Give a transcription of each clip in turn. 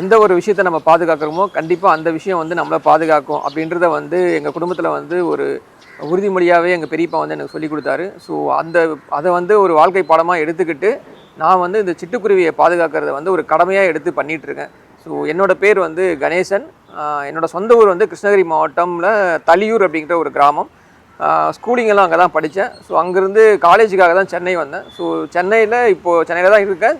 எந்த ஒரு விஷயத்தை நம்ம பாதுகாக்கிறோமோ கண்டிப்பாக அந்த விஷயம் வந்து நம்மளை பாதுகாக்கும் அப்படின்றத வந்து எங்கள் குடும்பத்தில் வந்து ஒரு உறுதிமொழியாகவே எங்கள் பெரியப்பா வந்து எனக்கு சொல்லிக் கொடுத்தாரு. ஸோ அந்த அதை வந்து ஒரு வாழ்க்கை பாடமாக எடுத்துக்கிட்டு நான் வந்து இந்த சிட்டுக்குருவியை பாதுகாக்கிறத வந்து ஒரு கடமையாக எடுத்து பண்ணிகிட்ருக்கேன் இருக்கேன். ஸோ என்னோட பேர் வந்து கணேசன். என்னோடய சொந்த ஊர் வந்து கிருஷ்ணகிரி மாவட்டமில் தலியூர் அப்படிங்கிற ஒரு கிராமம். ஸ்கூலிங்கெல்லாம் அங்கே தான் படித்தேன் ஸோ அங்கேருந்து காலேஜுக்காக தான் சென்னை வந்தேன். ஸோ சென்னையில் இப்போது சென்னையில் தான் இருக்கேன்.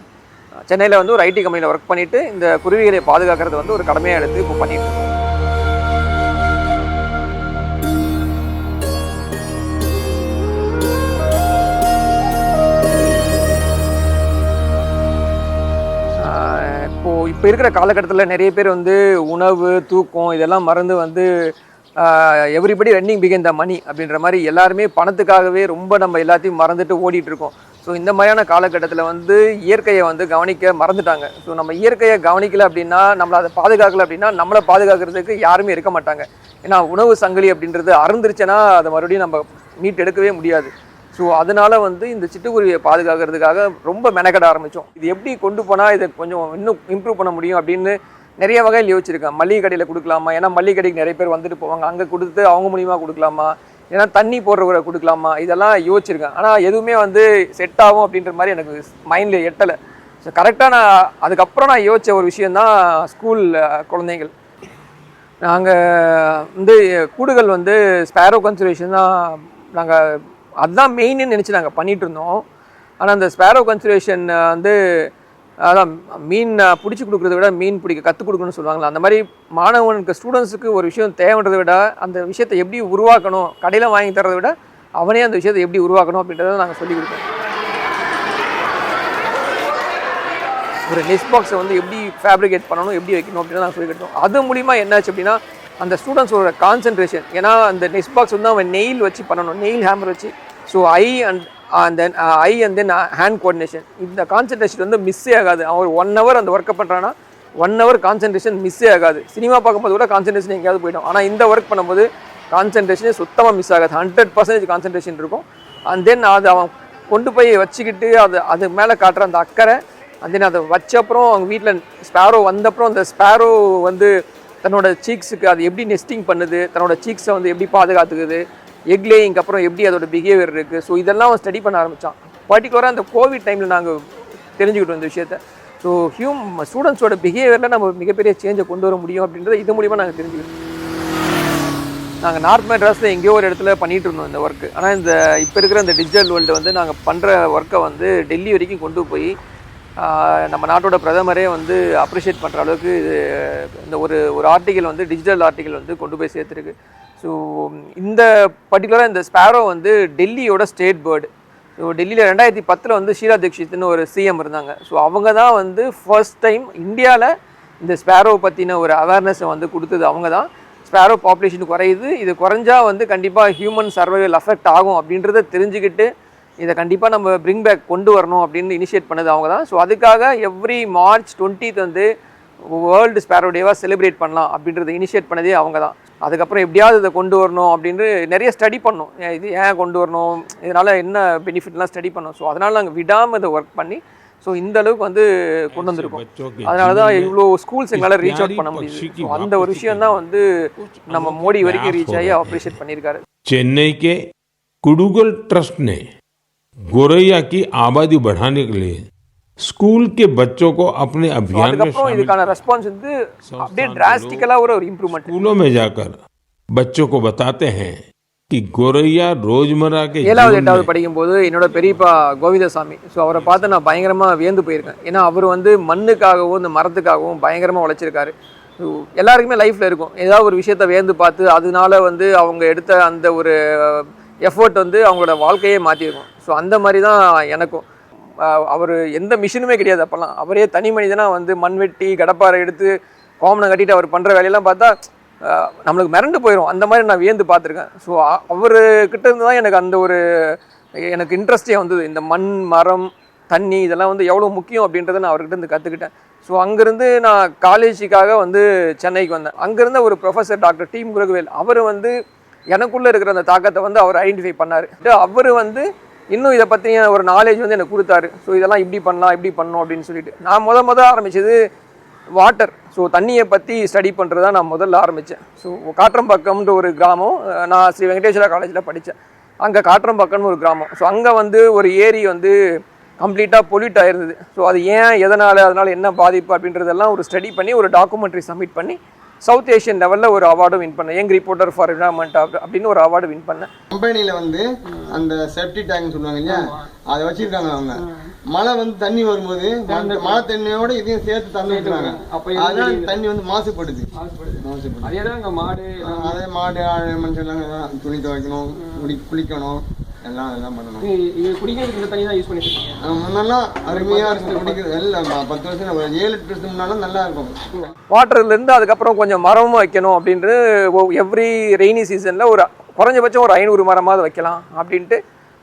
சென்னையில் வந்து ஒரு ஐடி கம்பெனியில் ஒர்க் பண்ணிவிட்டு இந்த குருவிகளை பாதுகாக்கிறது வந்து ஒரு கடமையாக எடுத்து இப்போ பண்ணிட்டு இப்போது இப்போ இருக்கிற காலகட்டத்தில் நிறைய பேர் வந்து உணவு தூக்கம் இதெல்லாம் மறந்து வந்து எவ்ரிபடி ரன்னிங் பிகன் த மணி அப்படின்ற மாதிரி எல்லாருமே பணத்துக்காகவே ரொம்ப நம்ம எல்லாத்தையும் மறந்துட்டு ஓடிட்டு இருக்கோம். ஸோ இந்த மாதிரியான காலகட்டத்தில் வந்து இயற்கையை வந்து கவனிக்க மறந்துட்டாங்க. ஸோ நம்ம இயற்கையை கவனிக்கல அப்படின்னா நம்மளை அதை பாதுகாக்கல அப்படின்னா நம்மளை பாதுகாக்கிறதுக்கு யாருமே இருக்க மாட்டாங்க. ஏன்னா உணவு சங்கிலி அப்படின்றது அறந்துருச்சுன்னா அதை மறுபடியும் நம்ம மீட் எடுக்கவே முடியாது. ஸோ அதனால் வந்து இந்த சிட்டுக்குருவியை பாதுகாக்கிறதுக்காக ரொம்ப மெனக்கட ஆரம்பித்தோம் இது எப்படி கொண்டு போனால் இதை கொஞ்சம் இன்னும் இம்ப்ரூவ் பண்ண முடியும் அப்படின்னு நிறைய வகையில் யோசிச்சிருக்கேன். மல்லிகை கடையில் கொடுக்கலாமா? ஏன்னா மல்லிகை கடைக்கு நிறைய பேர் வந்துட்டு போவாங்க. அங்கே கொடுத்து அவங்க மூலியமாக கொடுக்கலாமா? ஏன்னா தண்ணி போடுற கொடுக்கலாமா? இதெல்லாம் யோசிச்சிருக்கேன். ஆனால் எதுவுமே வந்து செட் ஆகும் அப்படின்ற மாதிரி எனக்கு மைண்டில் எட்டலை. ஸோ கரெக்டாக நான் அதுக்கப்புறம் நான் யோசித்த ஒரு விஷயந்தான் ஸ்கூல் குழந்தைகள். நாங்கள் வந்து கூடுகள் வந்து ஸ்பேரோ கன்சர்வேஷன் தான் நாங்கள் அதுதான் மெயின்னு நினச்சி நாங்கள் பண்ணிகிட்டு இருந்தோம். ஆனால் அந்த ஸ்பேரோ கன்சர்வேஷன் வந்து அதான் மீன் பிடிச்சி கொடுக்குறத விட மீன் பிடிக்க கற்றுக் கொடுக்கணும்னு சொல்லுவாங்களா அந்த மாதிரி மாணவனுக்கு ஸ்டூடெண்ட்ஸுக்கு ஒரு விஷயம் தேவைன்றதை விட அந்த விஷயத்தை எப்படி உருவாக்கணும் கடையில் வாங்கி தரதை விட அவனே அந்த விஷயத்தை எப்படி உருவாக்கணும் அப்படின்றத நாங்கள் சொல்லிக் கொடுப்போம். ஒரு நெஸ்ட் பாக்ஸை வந்து எப்படி ஃபேப்ரிகேட் பண்ணணும் எப்படி வைக்கணும் அப்படின்னு நாங்கள் சொல்லி கொடுத்தோம் அது மூலிமா என்னாச்சு அப்படின்னா அந்த ஸ்டூடெண்ட்ஸோட கான்சன்ட்ரேஷன் ஏன்னா அந்த நெஸ்ட் பாக்ஸ் வந்து அவன் நெயில் வச்சு பண்ணணும் நெயில் ஹேமர் வச்சு. So I and and then I and then hand coordination இந்த கான்சென்ட்ரேஷன் வந்து மிஸ்ஸே ஆகாது. அவர் ஒன் ஹவர் அந்த ஒர்க்கை பண்ணுறான்னா ஒன் ஹவர் கான்சென்ட்ரேஷன் மிஸ்ஸே ஆகாது. சினிமா பார்க்கும்போது கூட கான்சென்ட்ரேஷன் எங்கேயாவது போயிடும். ஆனால் இந்த ஒர்க் பண்ணும்போது கான்சென்ட்ரேஷனே சுத்தமாக மிஸ் ஆகாது. ஹண்ட்ரட் பர்சன்டேஜ் கான்சன்ட்ரேஷன் இருக்கும். அண்ட் தென் அது அவன் கொண்டு போய் வச்சுக்கிட்டு அது அது மேலே காட்டுற அந்த அக்கறை அண்ட் தென் அதை வச்ச அப்புறம் அவங்க வீட்டில் ஸ்பேரோ வந்தப்புறம் அந்த ஸ்பேரோ வந்து தன்னோட சீக்ஸுக்கு அது எப்படி நெஸ்டிங் பண்ணுது தன்னோட சீக்ஸை வந்து எப்படி பாதுகாத்துக்குது எக் லேயிங்க்கு அப்புறம் எப்படி அதோட பிஹேவியர் இருக்குது ஸோ இதெல்லாம் அவன் ஸ்டடி பண்ண ஆரம்பித்தான் பர்டிகுலராக அந்த கோவிட் டைமில் நாங்கள் தெரிஞ்சுக்கிட்டோம் இந்த விஷயத்த. ஸோ ஹியூம் ஸ்டூடெண்ட்ஸோட பிஹேவியரில் நம்ம மிகப்பெரிய சேஞ்சை கொண்டு வர முடியும் அப்படின்றத இது மூலிமா நாங்கள் தெரிஞ்சுக்கிட்டோம். நாங்கள் நார்த் மெட்ராஸில் எங்கேயோ ஒரு இடத்துல பண்ணிகிட்டு இருந்தோம் இந்த ஒர்க்கு ஆனால் இந்த இப்போ இருக்கிற இந்த டிஜிட்டல் வேர்ல்டு வந்து நாங்கள் பண்ணுற ஒர்க்கை வந்து டெல்லி வரைக்கும் கொண்டு போய் நம்ம நாட்டோட பிரதமரே வந்து அப்ரிஷியேட் பண்ணுற அளவுக்கு இது இந்த ஒரு ஒரு ஆர்டிக்கல் வந்து டிஜிட்டல் ஆர்டிக்கல் வந்து கொண்டு போய் சேர்த்துருக்கு. ஸோ இந்த பர்டிகுலராக இந்த ஸ்பேரோ வந்து டெல்லியோட ஸ்டேட் பேர்டு ஸோ டெல்லியில் ரெண்டாயிரத்தி பத்தில் வந்து ஷீலா தீக்ஷித்னு ஒரு சிஎம் இருந்தாங்க. ஸோ அவங்க தான் வந்து ஃபர்ஸ்ட் டைம் இந்தியாவில் இந்த ஸ்பேரோ பற்றின ஒரு அவேர்னஸை வந்து கொடுத்தது. அவங்க தான் ஸ்பேரோ பாப்புலேஷன் குறையுது. இது குறைஞ்சா வந்து கண்டிப்பாக ஹியூமன் சர்வைவல் அஃபெக்ட் ஆகும் அப்படின்றத தெரிஞ்சுக்கிட்டு இதை கண்டிப்பாக நம்ம பிரிங் பேக் கொண்டு வரணும் அப்படின்னு இனிஷியேட் பண்ணது அவங்க தான். ஸோ அதுக்காக எவ்ரி மார்ச் டுவெண்ட்டித் வந்து வேர்ல்டு ஸ்பேரோடேவாக செலிப்ரேட் பண்ணலாம் அப்படின்றத இனிஷியேட் பண்ணதே அவங்க தான். அதுக்கப்புறம் எப்படியாவது இதை கொண்டு வரணும் அப்படின்னு நிறைய ஸ்டடி பண்ணோம். இது ஏன் கொண்டு வரணும்? இதனால் என்ன பெனிஃபிட்லாம் ஸ்டடி பண்ணோம்? ஸோ அதனால் நாங்கள் விடாமல் இதை ஒர்க் பண்ணி ஸோ இந்த அளவுக்கு வந்து கொண்டு வந்திருக்கோம். அதனால தான் இவ்வளோ ஸ்கூல்ஸ் எங்களால் ரீச் அவுட் பண்ண முடியுது. அந்த ஒரு விஷயம் தான் வந்து நம்ம மோடி வரைக்கும் ரீச் ஆகி அப்ரிஷியேட் பண்ணியிருக்காரு. சென்னைக்கே குடுகல் ட்ரஸ்ட்னே गोरैया की आबादी बढ़ाने के लिए स्कूल के बच्चों को अपने So, अभियान में அதுக்கப்புறம் शामिल இதுக்கான ரெஸ்பான்ஸ் வந்து அப்படியே டிராஸ்டிக்கலாக ஒரு ஒரு இம்ப்ரூவ்மெண்ட் स्कूलों में जाकर बच्चों को बताते हैं कि गोरैया रोजमर्रा के ஏழாவது जीवन எட்டாவது में படிக்கும்போது என்னோட பெரியப்பா கோவிந்தசாமி ஸோ அவரை பார்த்து நான் பயங்கரமாக வியந்து போயிருக்கேன் ஏன்னா அவர் வந்து மண்ணுக்காகவும் இந்த மரத்துக்காகவும் பயங்கரமாக உழைச்சிருக்காரு ஸோ எல்லாருக்குமே லைஃப்பில் இருக்கும் ஏதாவது ஒரு விஷயத்த வியந்து பார்த்து அதனால வந்து அவங்க எடுத்த அந்த ஒரு எஃபர்ட் வந்து அவங்களோட வாழ்க்கையே மாற்றிருக்கும் ஸோ அந்த மாதிரி தான் எனக்கும் அவர் எந்த மிஷினுமே கிடையாது அப்போல்லாம். அவரே தனி மனிதனாக வந்து மண்வெட்டி கடப்பாரை எடுத்து கோமனை கட்டிட்டு அவர் பண்ணுற வேலையெல்லாம் பார்த்தா நம்மளுக்கு மிரண்டு போயிடும் அந்த மாதிரி நான் வியந்து பார்த்துருக்கேன். ஸோ அவர்கிட்ட இருந்து தான் எனக்கு அந்த ஒரு எனக்கு இன்ட்ரெஸ்டே வந்தது. இந்த மண் மரம் தண்ணி இதெல்லாம் வந்து எவ்வளோ முக்கியம் அப்படின்றத நான் அவர்கிட்ட இருந்து கற்றுக்கிட்டேன் ஸோ அங்கேருந்து நான் காலேஜுக்காக வந்து சென்னைக்கு வந்தேன். அங்கேருந்து ஒரு ப்ரொஃபஸர் டாக்டர் டீம் முருகவேல் அவர் வந்து எனக்குள்ளே இருக்கிற அந்த தாக்கத்தை வந்து அவர் ஐடென்டிஃபை பண்ணார். அவர் வந்து இன்னும் இதை பற்றின ஒரு நாலேஜ் வந்து எனக்கு கொடுத்தாரு. ஸோ இதெல்லாம் இப்படி பண்ணலாம் இப்படி பண்ணும் அப்படின்னு சொல்லிட்டு. நான் முத முத ஆரம்பித்தது வாட்டர் ஸோ தண்ணியை பற்றி ஸ்டடி பண்ணுறது தான் நான் முதல்ல ஆரம்பித்தேன் ஸோ காற்றம்பாக்கம்ன்ற ஒரு கிராமம் நான் ஸ்ரீ வெங்கடேஸ்வரா காலேஜில் படித்தேன் அங்கே காற்றம்பாக்கம்னு ஒரு கிராமம். ஸோ அங்கே வந்து ஒரு ஏரி வந்து கம்ப்ளீட்டாக பொல்யூட் ஆயிருந்தது. ஸோ அது ஏன் எதனால் அதனால் என்ன பாதிப்பு அப்படின்றதெல்லாம் ஒரு ஸ்டடி பண்ணி ஒரு டாக்குமெண்ட்ரி சப்மிட் பண்ணி சவுத் ஏஷியன் லெவலில் ஒரு அவார்டும் வின் பண்ணேன். யங் ரிப்போர்ட்டர் ஃபார் என்வரான்மெண்ட் அப்படின்னு ஒரு அவார்டு வின் பண்ணேன். கம்பெனில வந்து அந்த செப்டி டேங்க் சொல்லுவாங்க இல்லையா? அதை வச்சிருக்காங்க அவங்க. மழை வந்து தண்ணி வரும்போது அந்த மழை தண்ணியோட இதையும் சேர்த்து தந்து விட்டுறாங்க அதனால தண்ணி வந்து மாசுபடுது. மாசுபடுது. அதே தான் மாடு. அதே மாடு மனுஷன் துணி துவைக்கணும் குளி குளிக்கணும். எல்லாம் அதெல்லாம் பண்ணணும். இது குடிக்கிறதுக்கு இந்த தண்ணி தான் யூஸ் பண்ணிட்டு இருக்கீங்க? முன்னெல்லாம் அருமையா இருக்கு. குடிக்கிறது எல்லாம் பத்து வருஷம் ஏழு எட்டு வருஷம் முன்னாலும் நல்லா இருக்கும். வாட்டர்லேருந்து அதுக்கப்புறம் கொஞ்சம் மரமும் வைக்கணும் அப்படின்ட்டு எவ்ரி ரெய்னி சீசனில் ஒரு குறைஞ்சபட்சம் ஒரு ஐநூறு மரமாவது வைக்கலாம் அப்படின்ட்டு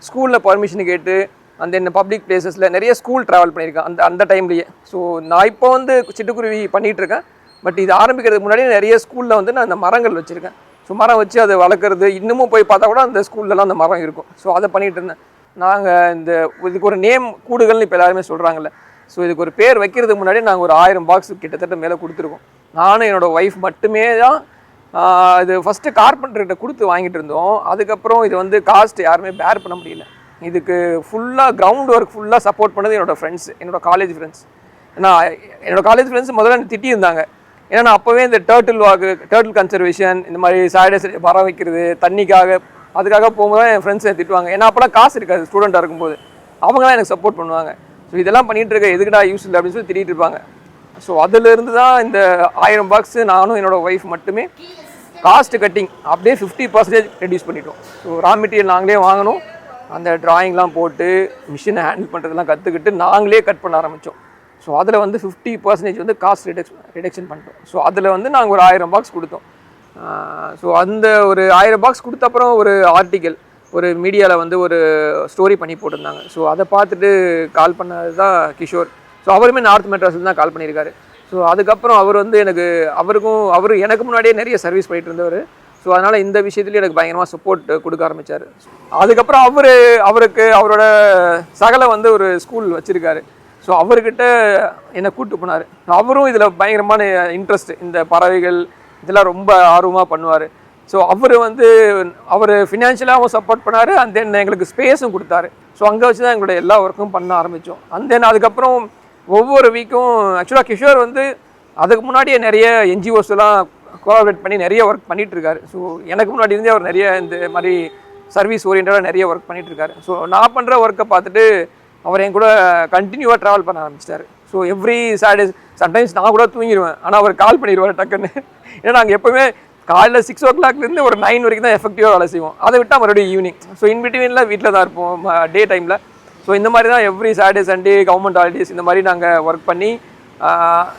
ஸ்கூலில் பர்மிஷன் கேட்டு அந்த என்ன பப்ளிக் பிளேசஸில் நிறைய ஸ்கூல் ட்ராவல் பண்ணியிருக்கேன். அந்த அந்த டைம்லேயே ஸோ நான் இப்போ வந்து சிட்டுக்குருவி பண்ணிகிட்டு இருக்கேன். பட் இது ஆரம்பிக்கிறதுக்கு முன்னாடி நிறைய ஸ்கூலில் வந்து நான் அந்த மரங்கள் வச்சுருக்கேன். ஸோ மரம் வச்சு அதை வளர்க்குறது. இன்னமும் போய் பார்த்தா கூட அந்த ஸ்கூல்லலாம் அந்த மரம் இருக்கும். ஸோ அதை பண்ணிகிட்டு இருந்தேன். நாங்கள் இந்த இதுக்கு ஒரு நேம் கூடுகள்னு இப்போ எல்லாருமே சொல்கிறாங்கல்ல ஸோ இதுக்கு ஒரு பேர் வைக்கிறதுக்கு முன்னாடி நாங்கள் ஒரு ஆயிரம் பாக்ஸ் கிட்டத்தட்ட மேலே கொடுத்துருக்கோம். நானும் என்னோட ஒய்ஃப் மட்டுமே தான் இது ஃபஸ்ட்டு கார்பெண்டர்கிட்ட கொடுத்து வாங்கிட்டு இருந்தோம். அதுக்கப்புறம் இது வந்து காஸ்ட் யாருமே பேர் பண்ண முடியல. இதுக்கு ஃபுல்லாக கிரவுண்ட் ஒர்க் ஃபுல்லாக சப்போர்ட் பண்ணது என்னோடய ஃப்ரெண்ட்ஸ் என்னோட காலேஜ் ஃப்ரெண்ட்ஸ் நான் என்னோடய காலேஜ் ஃப்ரெண்ட்ஸ் முதல்ல திட்டியிருந்தாங்க. ஏன்னா அப்போவே இந்த டேர்ட்டில் வாக்கு டேர்ட்டில் கன்சர்வேஷன் இந்த மாதிரி சாய்டஸ் வர வைக்கிறது தண்ணிக்காக அதுக்காக போகும்போது என் ஃப்ரெண்ட்ஸ் திட்டுவாங்க. ஏன்னா அப்போலாம் காசு இருக்காது ஸ்டூடெண்ட்டாக இருக்கும்போது. அவங்களாம் எனக்கு சப்போர்ட் பண்ணுவாங்க. ஸோ இதெல்லாம் பண்ணிகிட்டு இருக்க எதுக்குடா யூஸ் இல்லை அப்படின்னு சொல்லி திட்டிருப்பாங்க இருப்பாங்க. ஸோ அதுலேருந்து தான் இந்த ஆயிரம் பாக்ஸ் நானும் என்னோட ஒய்ஃப் மட்டுமே காஸ்ட் கட்டிங் அப்படியே ஃபிஃப்டி பர்சன்டேஜ் ரெடியூஸ் பண்ணிட்டோம். ஸோ ரா மெட்டீரியல் நாங்களே வாங்கணும். அந்த ட்ராயிங்லாம் போட்டு மிஷினை ஹேண்டில் பண்ணுறதெல்லாம் கற்றுக்கிட்டு நாங்களே கட் பண்ண ஆரம்பித்தோம் ஸோ அதில் வந்து ஃபிஃப்டி பர்சன்டேஜ் வந்து காஸ்ட் ரிடக்ஷன் ரிடக்ஷன் பண்ணிட்டோம். ஸோ அதில் வந்து நாங்கள் ஒரு ஆயிரம் பாக்ஸ் கொடுத்தோம். ஸோ அந்த ஒரு ஆயிரம் பாக்ஸ் கொடுத்த அப்புறம் ஒரு ஆர்டிக்கல் ஒரு மீடியாவில் வந்து ஒரு ஸ்டோரி பண்ணி போட்டிருந்தாங்க. ஸோ அதை பார்த்துட்டு கால் பண்ணது தான் கிஷோர். ஸோ அவருமே நார்த் மெட்ராஸில் தான் கால் பண்ணியிருக்காரு. ஸோ அதுக்கப்புறம் அவர் வந்து எனக்கு அவருக்கும் அவர் எனக்கு முன்னாடியே நிறைய சர்வீஸ் பண்ணிட்டு இருந்தவர். ஸோ அதனால் இந்த விஷயத்துலேயும் எனக்கு பயங்கரமாக சப்போர்ட் கொடுக்க ஆரம்பித்தார் அதுக்கப்புறம் அவர் அவருக்கு அவரோட சகலை வந்து ஒரு ஸ்கூல் வச்சுருக்காரு. ஸோ அவர்கிட்ட என்னை கூப்பிட்டு போனார். அவரும் இதில் பயங்கரமான இன்ட்ரெஸ்ட் இந்த பறவைகள் இதெல்லாம் ரொம்ப ஆர்வமாக பண்ணுவார். ஸோ அவர் வந்து அவர் ஃபினான்ஷியலாகவும் சப்போர்ட் பண்ணார் அண்ட் தென் எங்களுக்கு ஸ்பேஸும் கொடுத்தாரு. ஸோ அங்கே வச்சு தான் எங்களோட எல்லா ஒர்க்கும் பண்ண ஆரம்பித்தோம் அண்ட் தென் அதுக்கப்புறம் ஒவ்வொரு வீக்கும் ஆக்சுவலாக கிஷோர் வந்து அதுக்கு முன்னாடியே நிறைய என்ஜிஓஸ்லாம் கோஆப்ரேட் பண்ணி நிறைய ஒர்க் பண்ணிகிட்ருக்காரு ஸோ எனக்கு முன்னாடி இருந்தே அவர் நிறைய இந்த மாதிரி சர்வீஸ் ஓரியன்டாக நிறைய ஒர்க் பண்ணிகிட்ருக்காரு ஸோ நான் பண்ணுற ஒர்க்கை பார்த்துட்டு அவர் என் கூட கண்டினியூவாக ட்ராவல் பண்ண ஆரம்பிச்சிட்டாரு. ஸோ எவ்ரி சாட்டர்டே சம்டைம்ஸ் நான் கூட தூங்கிடுவேன். ஆனால் அவர் கால் பண்ணிடுவார் டக்குன்னு. ஏன்னா நாங்கள் எப்போவுமே காலைல சிக்ஸ் ஓ கிளாக்லேருந்து ஒரு நைன் வரைக்கும் தான் எஃபெக்டிவாக வேலை செய்வோம். அதை விட்டால் மறுபடியும் ஈவினிங் ஸோ இன் பிட்வீனில் வீட்டில் தான் இருப்போம் டே டைமில் ஸோ இந்த மாதிரி தான் every Saturday Sunday government holidays இந்த மாதிரி நாங்கள் ஒர்க் பண்ணி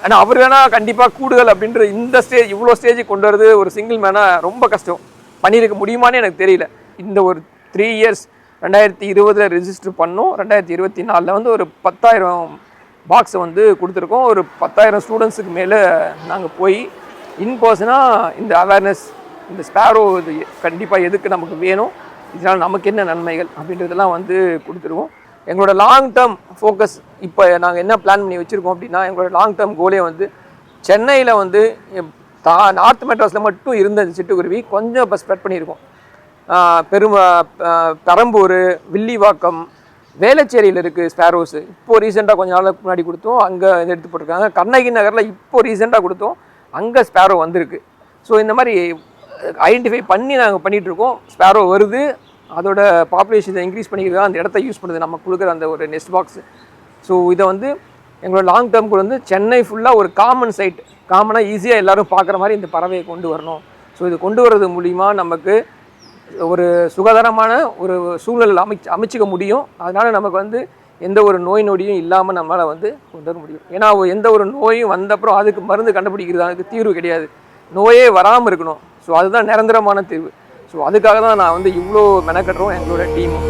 ஆனால் அவர் வேணால் கண்டிப்பாக கூடுதல் அப்படின்ற இந்த ஸ்டேஜ் இவ்வளோ ஸ்டேஜுக்கு கொண்டு வரது ஒரு சிங்கிள் மேனாக ரொம்ப கஷ்டம். பண்ணியிருக்க முடியுமான்னு எனக்கு தெரியல. இந்த ஒரு த்ரீ இயர்ஸ் ரெண்டாயிரத்தி இருபதில் ரெஜிஸ்டர் பண்ணோம். ரெண்டாயிரத்தி இருபத்தி நாலில் வந்து ஒரு பத்தாயிரம் பாக்ஸை வந்து கொடுத்துருக்கோம். ஒரு பத்தாயிரம் ஸ்டூடெண்ட்ஸுக்கு மேலே நாங்கள் போய் இன் பர்சனாக இந்த அவேர்னஸ் இந்த ஸ்பேரோ இது கண்டிப்பாக எதுக்கு நமக்கு வேணும்? இதனால் நமக்கு என்ன நன்மைகள் அப்படின்றதெல்லாம் வந்து கொடுத்துருவோம். எங்களோட லாங் டேர்ம் ஃபோக்கஸ் இப்போ நாங்கள் என்ன பிளான் பண்ணி வச்சுருக்கோம் அப்படின்னா எங்களோட லாங் டேர்ம் கோலே வந்து சென்னையில் வந்து தா நார்த் மெட்ராஸில் மட்டும் இருந்த சிட்டுக்குருவி கொஞ்சம் இப்போ ஸ்ப்ரெட் பண்ணியிருக்கோம். பெரும் பெரம்பூர் வில்லிவாக்கம் வேளச்சேரியில் இருக்குது ஸ்பேரோஸு இப்போ ரீசெண்டாக கொஞ்ச நாளுக்கு முன்னாடி கொடுத்தோம் அங்கே எடுத்து போட்டிருக்காங்க. கண்ணகி நகரில் இப்போ ரீசெண்டாக கொடுத்தோம் அங்கே ஸ்பேரோ வந்திருக்கு. ஸோ இந்த மாதிரி ஐடென்டிஃபை பண்ணி நாங்கள் பண்ணிகிட்ருக்கோம் ஸ்பேரோ வருது அதோட பாப்புலேஷனை இன்க்ரீஸ் பண்ணிக்கிறதா அந்த இடத்த யூஸ் பண்ணுது. நம்ம கொடுக்குற அந்த ஒரு நெஸ்ட் பாக்ஸ் ஸோ இதை வந்து எங்களோட லாங் டேர்ம்க்கு வந்து சென்னை ஃபுல்லாக ஒரு காமன் சைட் காமனாக ஈஸியாக எல்லாரும் பார்க்குற மாதிரி இந்த பறவையை கொண்டு வரணும். ஸோ இது கொண்டு வர்றது மூலிமா நமக்கு ஒரு சுகாதாரமான ஒரு சூழல் அமைச்சு அமைச்சிக்க முடியும். அதனால் நமக்கு வந்து எந்த ஒரு நோய் நொடியும் இல்லாமல் நம்மளால் வந்து கொண்டு வர முடியும். ஏன்னா எந்த ஒரு நோயும் வந்தப்புறம் அதுக்கு மருந்து கண்டுபிடிக்கிறது அதுக்கு தீர்வு கிடையாது. நோயே வராமல் இருக்கணும். ஸோ அதுதான் நிரந்தரமான தீர்வு. ஸோ அதுக்காக தான் நான் வந்து இவ்வளோ மெனக்கட்டுறோம் எங்களோட டீமும்